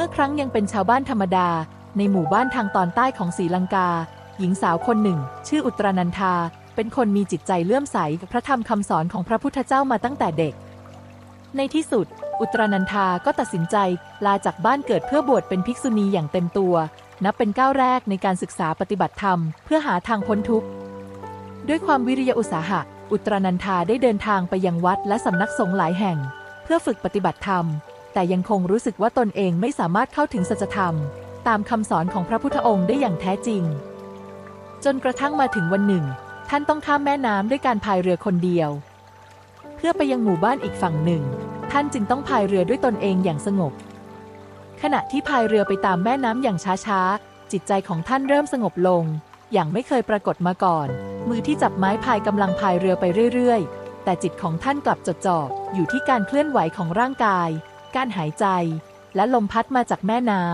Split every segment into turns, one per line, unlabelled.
มื่อครั้งยังเป็นชาวบ้านธรรมดา ในหมู่บ้านทางตอนใต้ของศรีลังกา หญิงสาวคนหนึ่ง ชื่ออุตรานันทา เป็นคนมีจิตใจเลื่อมใสกับพระธรรมคำสอนของพระพุทธเจ้ามาตั้งแต่เด็ก ในที่สุด อุตรานันทาก็ตัดสินใจลาจากบ้านเกิดเพื่อบวชเป็นภิกษุณีอย่างเต็มตัว นับเป็นก้าวแรกในการศึกษาปฏิบัติธรรม เพื่อหาทางพ้นทุกข์ด้วยความวิริยะอุตสาหะ อุตรานันทาได้เดินทางไปยังวัดและสำนักสงฆ์หลายแห่ง เพื่อฝึกปฏิบัติธรรม แต่ยังคงรู้สึกว่าตนเองไม่สามารถเข้าถึงสัจธรรม ตามคำสอนของพระพุทธองค์ได้อย่างแท้จริง จนกระทั่งมาถึงวันหนึ่ง ท่านต้องข้ามแม่น้ำด้วยการพายเรือคนเดียว เพื่อไปยังหมู่บ้านอีกฝั่งหนึ่ง ท่านจึงต้องพายเรือด้วยตนเองอย่างสงบ ขณะที่พายเรือไปตามแม่น้ำอย่างช้าๆ จิตใจของท่านเริ่มสงบลง อย่างไม่เคยปรากฏมาก่อน มือที่จับไม้พายกำลังพายเรือไปเรื่อยๆแต่จิตของท่านกลับจดจ่ออยู่ที่การเคลื่อนไหวของร่างกาย การหายใจ และลมพัดมาจากแม่น้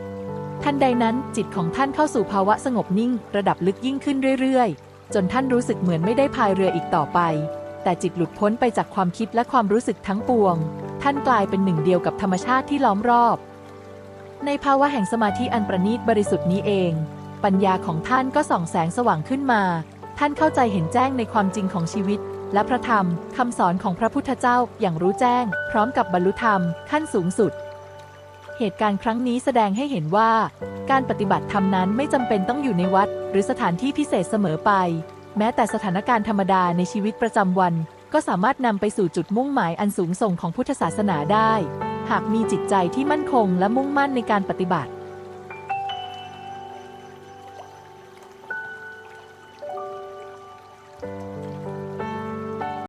ำทันใดนั้นจิตของท่านเข้าสู่ภาวะสงบนิ่ง ระดับลึกยิ่งขึ้นเรื่อยๆ จนท่านรู้สึกเหมือนไม่ได้พายเรืออีกต่อไป แต่จิตหลุดพ้นไปจากความคิดและความรู้สึกทั้งปวง ท่านกลายเป็นหนึ่งเดียวกับธรรมชาติที่ล้อมรอบ ในภาวะแห่งสมาธิอันประณีตบริสุทธิ์นี้เอง ปัญญาของท่านก็ส่องแสงสว่างขึ้นมา ท่านเข้าใจเห็นแจ้งในความจริงของชีวิต และพระธรรมคำสอนของพระพุทธเจ้าอย่างรู้แจ้ง พร้อมกับบรรลุธรรมขั้นสูงสุด เหตุการณ์ครั้งนี้แสดงให้เห็นว่า การปฏิบัติธรรมนั้นไม่จำเป็นต้องอยู่ในวัด หรือสถานที่พิเศษเสมอไป แม้แต่สถานการณ์ธรรมดาในชีวิตประจำวัน ก็สามารถนำไปสู่จุดมุ่งหมายอันสูงส่งของพุทธศาสนาได้ หากมีจิตใจที่มั่นคงและมุ่งมั่นในการปฏิบัติ